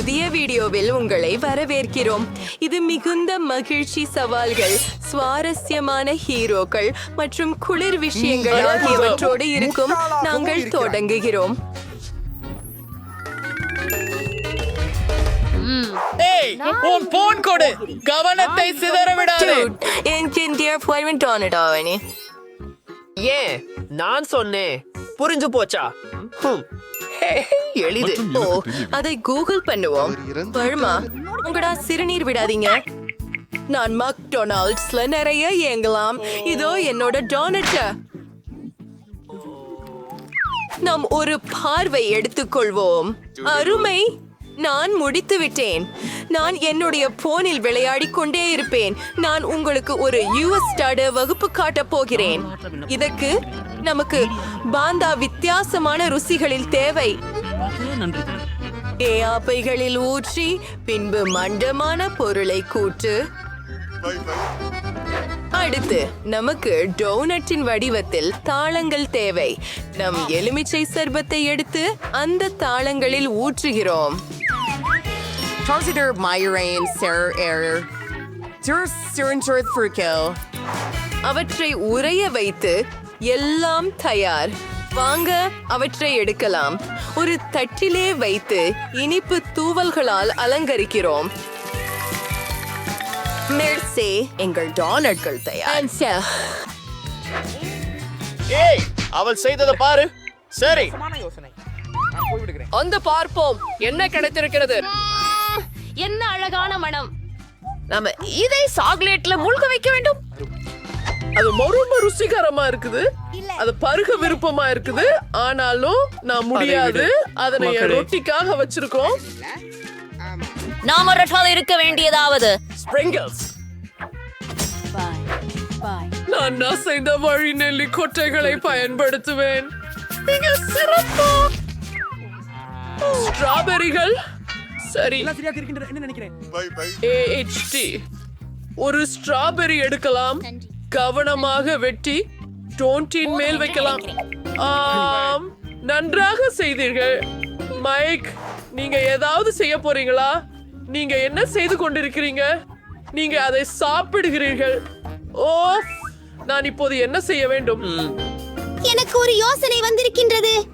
புதிய வீடியோவில் உங்களை வரவேற்கிறோம். இது மிகுந்த மகிழ்ச்சி சவால்கள் சுவாரஸ்யமான ஹீரோக்கள் மற்றும் குளிர் விஷயங்கள் ஆகியவற்றோடு இருக்கும். நாங்கள் தொடங்குகிறோம். உன் போன் கொடு. கவனத்தை சிதற விடாதே. ஏன்? நான் சொன்னேன். புரிஞ்சு போச்சா? ஹம். எளிது. ஓ அதை கூகுள் பண்ணுவோம். பழுமா உங்கடா சிறுநீர் விடாதீங்க. நான் மக்டொனால்ட்ஸ்ல நிறைய ஏங்கலாம் இதோ என்னோட டோனட் நாம் ஒரு பார்வை எடுத்துக்கொள்வோம். அருமை. நான் முடித்து விட்டேன். நான் என்னுடைய போனில் விளையாடி கொண்டே இருப்பேன். நான் உங்களுக்கு ஒரு யூஎஸ் ஸ்டாட வகுப்பு காட்டப் போகிறேன். இதற்கு நமக்கு பாந்தா வித்தியாசமான ருசிகளில் தேவை. ஏயாப்பைகளில் ஊற்றி பின்பு மண்டமான பொருளை கூட்டு. அடுத்து நமக்கு டோனட்டின் வடிவத்தில் தாளங்கள் தேவை. நம் எலுமிச்சை சர்பத்தை எடுத்து அந்த தாளங்களில் ஊற்றுகிறோம். Consider Myrain, Sarah truth for kill. அவற்றை உறைய வைத்து எல்லாம் தயார். வாங்க அவற்றை எடுக்கலாம். ஒரு தட்டிலே வைத்து இனிப்பு தூவல்களால் அலங்கரிக்கிறோம். மெர்சே எங்கள் டானட்கள் தயார். ஏய் அவள் செய்ததை பாரு. சரி. வந்து பார்ப்போம். என்ன கிடைத்திருக்கிறது? என்ன அழகான மனம். நாம இதை சாக்லேட்ல மூழ்க வைக்க வேண்டும். அது ரொம்ப ருசிகரமா இருக்குது. அது பருக விருப்பமா இருக்குது. ஆனாலும் நான் முடியாது. அதனை ரொட்டிக்காக வச்சிருக்கோம் நாம ரெட்டால் இருக்க வேண்டியதாவது. ஸ்ப்ரிங்கிள்ஸ் நான் நசைந்த வழி நெல்லி கொட்டைகளை பயன்படுத்துவேன். மிக சிறப்பா. ஸ்ட்ராபெரிகள் சரி. AHT. ஒரு ஸ்ட்ராபெரி எடுக்கலாம். கவனமாக வெட்டி டோன்டின் மேல் வைக்கலாம். ஆம். நன்றாக செய்தீர்கள். மைக் நீங்க ஏதாவது செய்ய போறீங்களா? நீங்க என்ன செய்து கொண்டிருக்கிறீங்க? நீங்க அதை சாப்பிடுகிறீர்கள். ஓ நான் இப்போது என்ன செய்ய வேண்டும்? எனக்கு ஒரு யோசனை வந்திருக்கின்றது.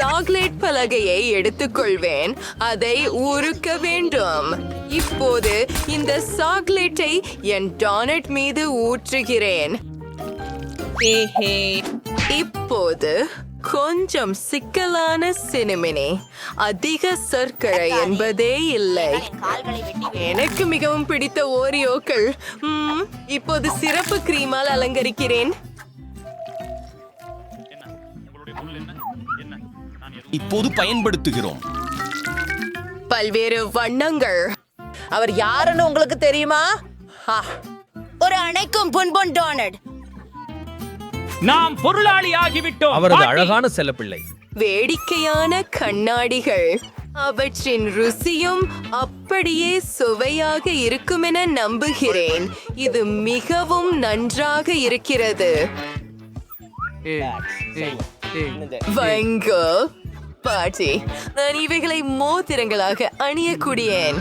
சாக்லேட் பலகையை எடுத்துக்கொள்வேன். அதை உருக்க வேண்டும். இப்போது இந்த சாக்லேட்டை என் டானட் மீது ஊற்றுகிறேன். இப்போது கொஞ்சம் சிக்கலான சினிமினி அதிக சர்க்கரை என்பதே இல்லை. எனக்கு மிகவும் பிடித்த ஓரியோக்கள். ம், இப்போது சிறப்பு கிரீமால் அலங்கரிக்கிறேன். இப்போது பயன்படுத்துகிறோம். பல்வேறு வண்ணங்கள். அவர் யாருன்னு உங்களுக்கு தெரியுமா? ஒரு அணைக்கும் புன்பொன் டோனட். நாம் பொருளாளி ஆகிவிட்டோம். அவரது. அழகான செல்லப்பிள்ளை. வேடிக்கையான கண்ணாடிகள். அவற்றின் ருசியும் அப்படியே சுவையாக இருக்குமென நம்புகிறேன். இது மிகவும் நன்றாக இருக்கிறது. வங்கோ பாட்டி. நான் இவைகளை மோதிரங்களாக அணியக்கூடியேன்.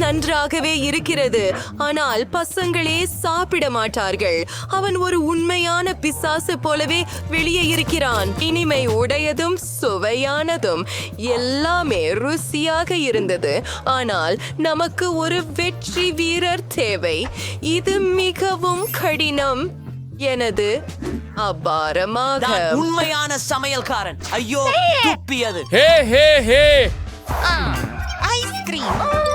நன்றாகவே இருக்கிறது. ஆனால் பசங்களே சாப்பிட மாட்டார்கள். அவன் ஒரு உண்மையான பிசாசு போலவே வெளியே இருக்கிறான். இனிமை உடையதும் சுவையானதும். எல்லாமே ருசியாக இருந்தது. ஆனால் நமக்கு ஒரு வெற்றி வீரர் தேவை. இது மிகவும் கடினம். எனது அபாரமாக. உண்மையான சமையல்காரன். ஐயோ துப்பியது. ஹே ஹே ஹே! ஐஸ்கிரீம்.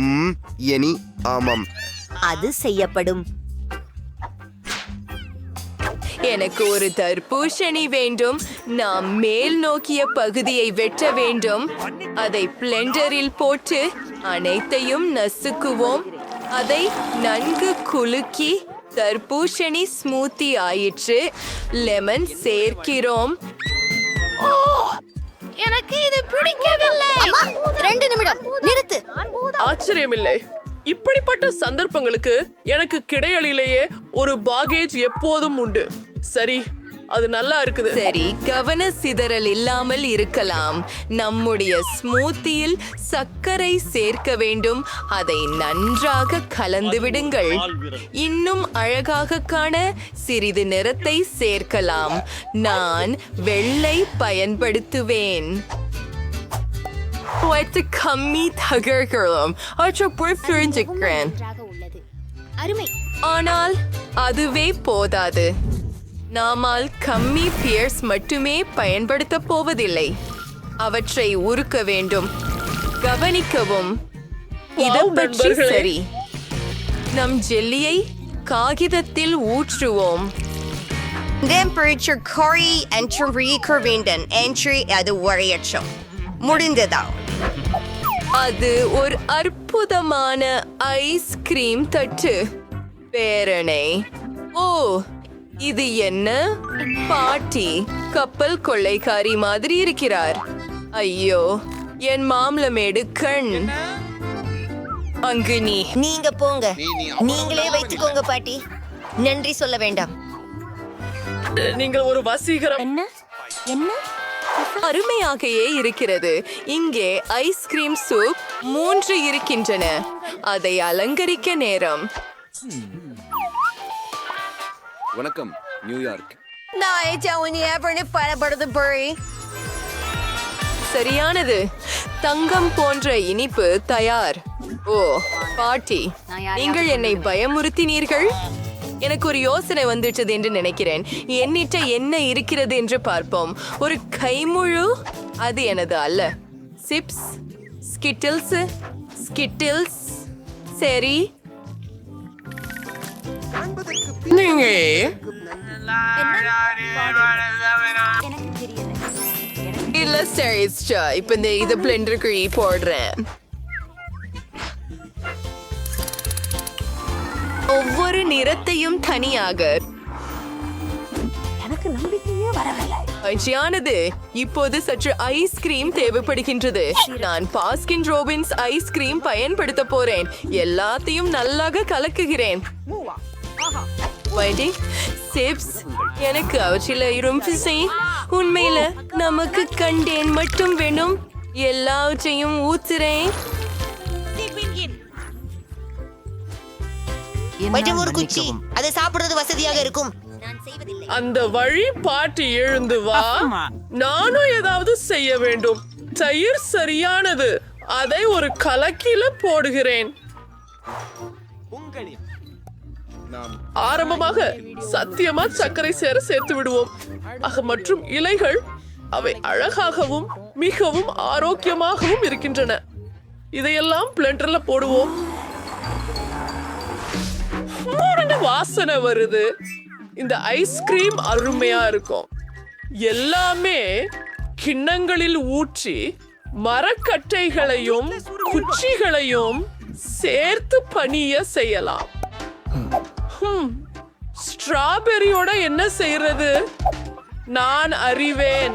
ம் எனி ஆமாம். அது செய்யப்படும். எனக்கு ஒரு தர்பூசணி வேண்டும். நாம் மேல் நோக்கிய பகுதியை வெட்ட வேண்டும். அதை பிளெண்டரில் போட்டு அனைத்தையும் நசுக்குவோம். அதை நன்கு குலுக்கி தர்பூசணி ஸ்மூத்தி ஆயிற்று. லெமன் சேர்க்கிறோம். ஆச்சரியமில்லை. இப்படிப்பட்ட சந்தர்ப்பங்களுக்கு எனக்கு கிடையலிலேயே ஒரு பாகேஜ் எப்போதும் உண்டு. சரி அது நல்லா இருக்குது. சரி கவன சிதறல் இல்லாமல் இருக்கலாம். நம்முடைய ஸ்மூத்தியில் சர்க்கரை சேர்க்க வேண்டும். அதை நன்றாக கலந்து விடுங்கள். இன்னும் அழகாக காண சிறிது நிறத்தை சேர்க்கலாம். நான் வெள்ளை பயன்படுத்துவேன். What கம்மி தகர்களும் புரிஞ்சுக்கிறேன் அருமை ஆனால் அதுவே போதாது. நாமால் கம்மி பியர்ஸ் மட்டுமே பயன்படுத்தப் போவதில்லை. அவற்றை உருக்க வேண்டும். கவனிக்கவும். இதை பற்றி. சரி. நம் ஜெல்லியை காகிதத்தில் ஊற்றுவோம். டெம்பரேச்சர் கோரி என்ட்ரி இருக்க வேண்டும் என்ட்ரி அது உரையற்றம் முடிந்ததா? அது ஒரு அற்புதமான ஐஸ்கிரீம் தட்டு. பேரணை. ஓ இது என்ன? பாட்டி கப்பல் கொள்ளைக்காரி மாதிரி இருக்கிறார். ஐயோ என் மாம்பழமேடு கண். அங்கு நீ. நீங்க போங்க. நீங்களே வைத்துக்கோங்க பாட்டி. நன்றி சொல்ல வேண்டாம். நீங்கள் ஒரு வசீகரம். என்ன? என்ன? அருமையாகவே இருக்கிறது. இங்கே ஐஸ்கிரீம் சூப் மூன்று இருக்கின்றன. அதை அலங்கரிக்க நேரம். வணக்கம் நியூயார்க். சரியானது. தங்கம் போன்ற இனிப்பு தயார். ஓ பாட்டி நீங்கள் என்னை பயமுறுத்தினீர்கள்? எனக்கு ஒரு யோசனை வந்துட்டது என்று நினைக்கிறேன். என்னிட்ட என்ன இருக்கிறது என்று பார்ப்போம். ஒரு கைமுழு அது எனது அல்ல. சிப்ஸ் ஸ்கிட்டில்ஸ் ஸ்கிட்டில்ஸ் சரி. நீங்க. இல்ல சரிச்சா இப்ப இந்த இது பிளெண்டருக்கு போடுறேன் ஒவ்வொரு நிறத்தையும் தனியாக. மகிழ்ச்சியானது இப்போது சற்று ஐஸ்கிரீம் தேவைப்படுகின்றது. நான் பாஸ்கின் ரோபின்ஸ் ஐஸ்கிரீம் பயன்படுத்த போறேன். எல்லாத்தையும் நல்லாக கலக்குகிறேன். சிப்ஸ். எனக்கு அவற்றில் ரொம்ப செய் உண்மையில நமக்கு கண்டேன் மட்டும் வேணும். எல்லாவற்றையும் ஊத்துறேன். மற்றும் ஒரு குச்சி. அதை சாப்பிடுறது வசதியாக இருக்கும். அந்த வழி பாட்டி எழுந்து வா. நானும் ஏதாவது செய்ய வேண்டும். தயிர் சரியானது. அதை ஒரு கலக்கில போடுகிறேன். ஆரம்பமாக சத்தியமா சர்க்கரை சேர சேர்த்து விடுவோம். ஆக மற்றும் இலைகள் அவை அழகாகவும் மிகவும் ஆரோக்கியமாகவும் இருக்கின்றன. இதையெல்லாம் பிளெண்டர்ல போடுவோம். வாசனை வருது. இந்த ஐஸ்கிரீம் அருமையா இருக்கும். எல்லாமே கிண்ணங்களில் ஊற்றி மரக்கட்டைகளையும் குச்சிகளையும் சேர்த்து பணிய செய்யலாம். ஹம், ஸ்ட்ராபெரியோட என்ன செய்யறது நான் அறிவேன்.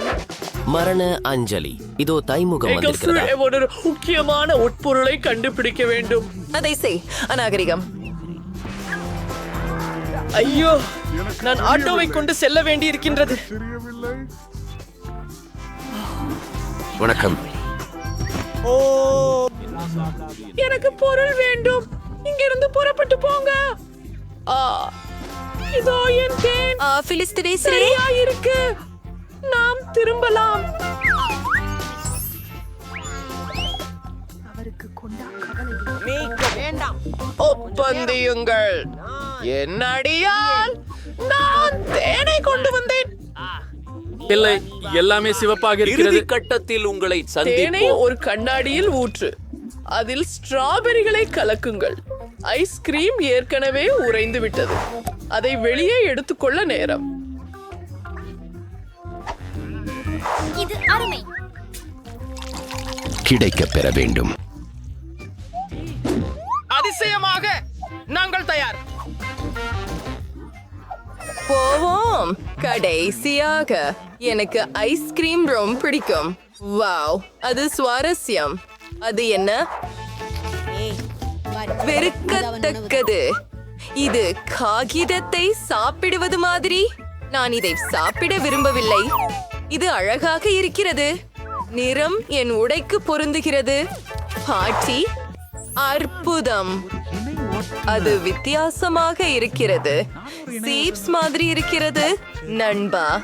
மரண அஞ்சலி. இதோ தைமுகம் ஒரு முக்கியமான உட்பொருளை கண்டுபிடிக்க வேண்டும். அதை செய் அநாகரிகம். ஐயோ நான் ஆட்டோவை கொண்டு செல்ல வேண்டி இருக்கின்றது வணக்கம். எனக்கு பொருள் வேண்டும். இங்கிருந்து புறப்பட்டு போங்க. ஆ, இதோ என் தேன். பிலிஸ்திரே சரியா இருக்கு நாம் திரும்பலாம். ஒப்பந்தியுங்கள். என் அடியால் நான் தேனை கொண்டு வந்தேன். இல்லை எல்லாமே சிவப்பாக இருக்கிறது. கட்டத்தில் உங்களை தேனை ஒரு கண்ணாடியில் ஊற்று. அதில் ஸ்ட்ராபெரிகளை கலக்குங்கள். ஐஸ்கிரீம் ஏற்கனவே உறைந்து விட்டது. அதை வெளியே எடுத்துக்கொள்ள நேரம். இது அருமை. கிடைக்க பெற வேண்டும். அதிசயமாக நாங்கள் தயார். போவோம். கடைசியாக எனக்கு ஐஸ்கிரீம் ரொம்ப பிடிக்கும். வாவ் அது சுவாரஸ்யம். அது என்ன? வெறுக்கத்தக்கது. இது காகிதத்தை சாப்பிடுவது மாதிரி. நான் இதை சாப்பிட விரும்பவில்லை. இது அழகாக இருக்கிறது. நிறம் என் உடைக்கு பொருந்துகிறது. பாட்டி அற்புதம். அது வித்தியாசமாக இருக்கிறது. சீப்ஸ் மாதிரி இருக்கிறது. நண்பா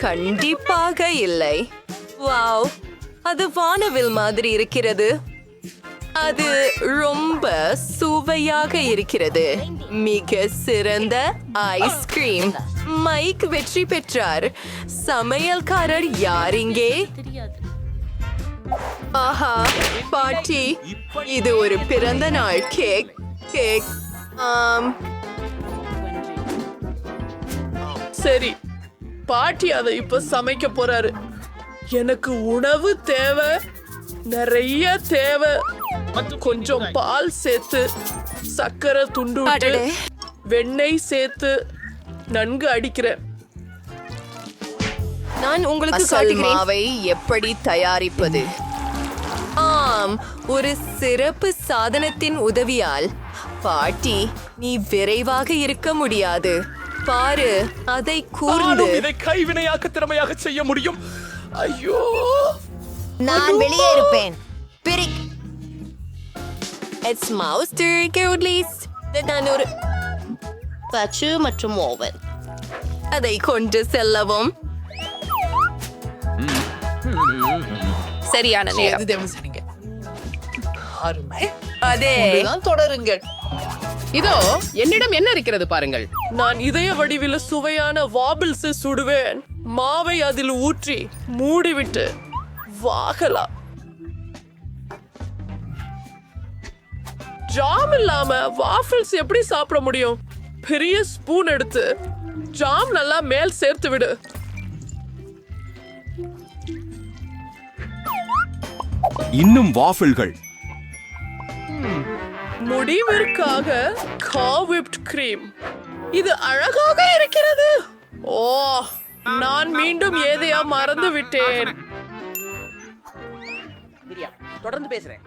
கண்டிப்பாக இல்லை. வாவ் அது வானவில் மாதிரி இருக்கிறது. அது ரொம்ப சுவையாக இருக்கிறது. மிக சிறந்த ஐஸ்கிரீம் மைக் வெற்றி பெற்றார். சமையல்காரர் யார் இங்கே? ஆஹா பாட்டி இது ஒரு பிறந்த நாள் கேக் கேக் ஆம் சரி. பாட்டி அதை இப்ப சமைக்க போறாரு. எனக்கு உணவு தேவை. நிறைய தேவை. கொஞ்சம் பால் சேர்த்து சக்கரை துண்டு. வெண்ணெய் சேர்த்து நன்கு அடிக்கிறேன். நான் உங்களுக்கு அசல் காட்டுகிறேன். மாவை எப்படி தயாரிப்பது? ஆம் ஒரு சிறப்பு சாதனத்தின் உதவியால் பாட்டி நீ விரைவாக இருக்க முடியாது. பாரு அதை கூர்ந்து. இதை கைவினையாக்க திறமையாக செய்ய முடியும். ஐயோ. நான் வெளியே இருப்பேன். பிரிக் இட்ஸ் மவுஸ்டர் கவுட்லீஸ் நான் ஒரு பச்சு மற்றும் ஓவன் அதை கொண்டு செல்லவும். சரியான நேரம். அதே தொடருங்கள். இதோ என்னிடம் என்ன இருக்கிறது பாருங்கள். நான் இதய வடிவில சுவையான வாபிள்ஸ் சுடுவேன். மாவை அதில் ஊற்றி மூடிவிட்டு வாகலாம் ஜாம் இல்லாம வாஃபிள்ஸ் எப்படி சாப்பிட முடியும்? பெரிய ஸ்பூன் எடுத்து ஜாம் நல்லா மேல் சேர்த்து விடு. இன்னும் வாஃபிள்கள் முடிவிற்காக காவிப்ட் கிரீம். இது அழகாக இருக்கிறது. ஓ நான் மீண்டும் ஏதையா மறந்து விட்டேன் தொடர்ந்து பேசுறேன்.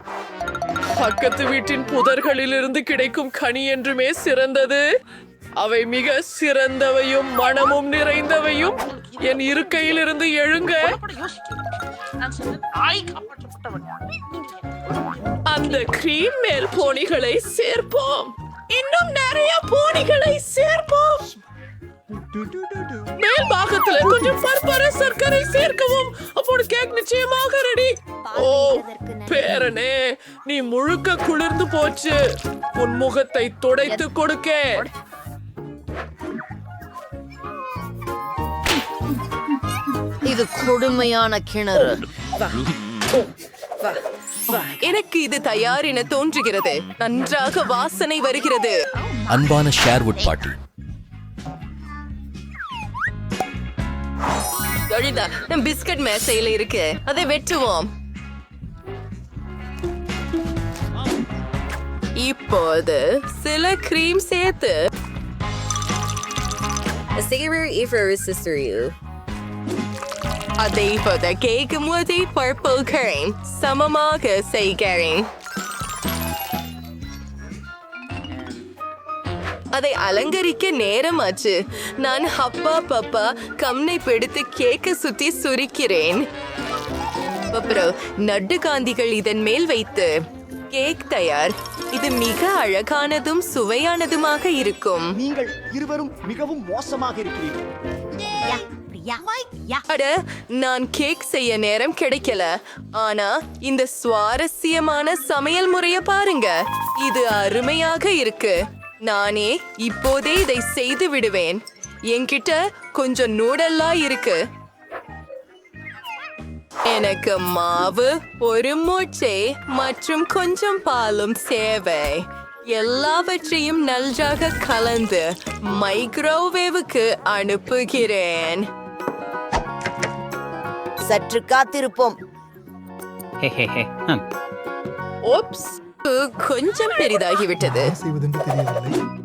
பக்கத்து வீட்டின் புதர்களிலிருந்து கிடைக்கும் கனி என்றுமே சிறந்தது. அவை மிக சிறந்தவையும் மனமும் நிறைந்தவையும் என் இருக்கையிலிருந்து எழுங்க. அந்த கிரீம் மேல் போனிகளை சேர்ப்போம். இன்னும் நிறைய போனிகளை சேர்ப்போம். மேல் பாகத்துல கொஞ்சம் பற்பர சர்க்கரை சேர்க்கவும். அப்போது கேக் நிச்சயமாக ரெடி ஓ பேரனே நீ முழுக்க குளிர்ந்து போச்சு. உன் முகத்தை துடைத்து கொடுக்க. இது கொடுமையான கிணறு. எனக்கு இது தயார் என தோன்றுகிறது. நன்றாக வாசனை வருகிறது. அன்பான ஷேர்வுட் பாட்டி. எளிதா நம் பிஸ்கட் மேசையில இருக்கு. அதை வெட்டுவோம். இப்போது சில கிரீம் சேர்த்து. அதை கேட்கும் போதே போது பர்பிள் கிரீம் சமமாக செய்கிறேன் அதை அலங்கரிக்க நேரமாச்சு நான் ஹப்பா பப்பா கம்னை பிடித்து கேக்க சுத்தி சுரிக்கிறேன் அப்புறம் நட்டு காந்திகள் இதன் மேல் வைத்து கேக் தயார் இது மிக அழகானதும் சுவையானதுமாக இருக்கும் நீங்கள் இருவரும் மிகவும் மோசமாக இருக்கிறீர்கள் அட நான் கேக் செய்ய நேரம் கிடைக்கல. ஆனா இந்த சுவாரஸ்யமான சமையல் முறைய பாருங்க. இது அருமையாக இருக்கு. நானே இப்போதே இதை செய்து விடுவேன். என்கிட்ட கொஞ்சம் நூடல்லா இருக்கு. எனக்கு மாவு ஒரு மூச்சை மற்றும் கொஞ்சம் பாலும் சேவை எல்லாவற்றையும் நன்றாக கலந்து மைக்ரோவேவுக்கு அனுப்புகிறேன். சற்று காத்திருப்போம். ஓப்ஸ் கொஞ்சம் பெரிதாகிவிட்டது.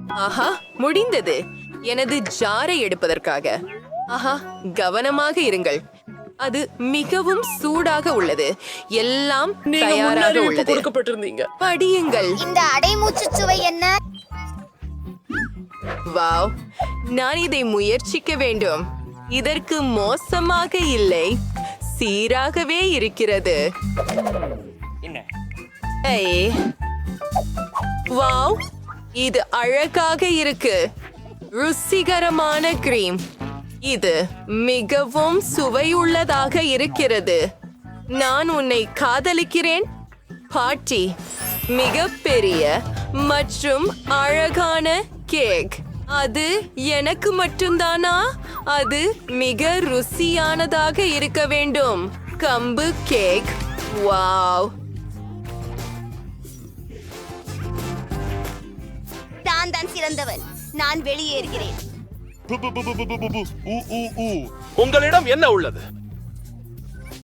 ஆஹா முடிந்தது. எனது ஜாரை எடுப்பதற்காக. ஆஹா கவனமாக இருங்கள். அது மிகவும் சூடாக உள்ளது. எல்லாம் தயாராக உள்ளது. கொடுக்கப்பட்டிருந்தீங்க. படியுங்கள். இந்த அடைமூச்சு சுவை என்ன? வாவ் நான் இதை முயற்சிக்க வேண்டும். இதற்கு மோசமாக இல்லை. சீராகவே இருக்கிறது. வாவ். இது அழகாக இருக்கு. ருசிகரமான கிரீம். இது மிகவும் சுவையுள்ளதாக இருக்கிறது. நான் உன்னை காதலிக்கிறேன். பாட்டி மிகப்பெரிய மற்றும் அழகான கேக். அது எனக்கு மட்டும்தானா? அது மிக ருசியானதாக இருக்க வேண்டும். கம்பு கேக். வாவ். தான் தான் சிறந்தவன். நான் வெளியேறுகிறேன். உங்களிடம் என்ன உள்ளது?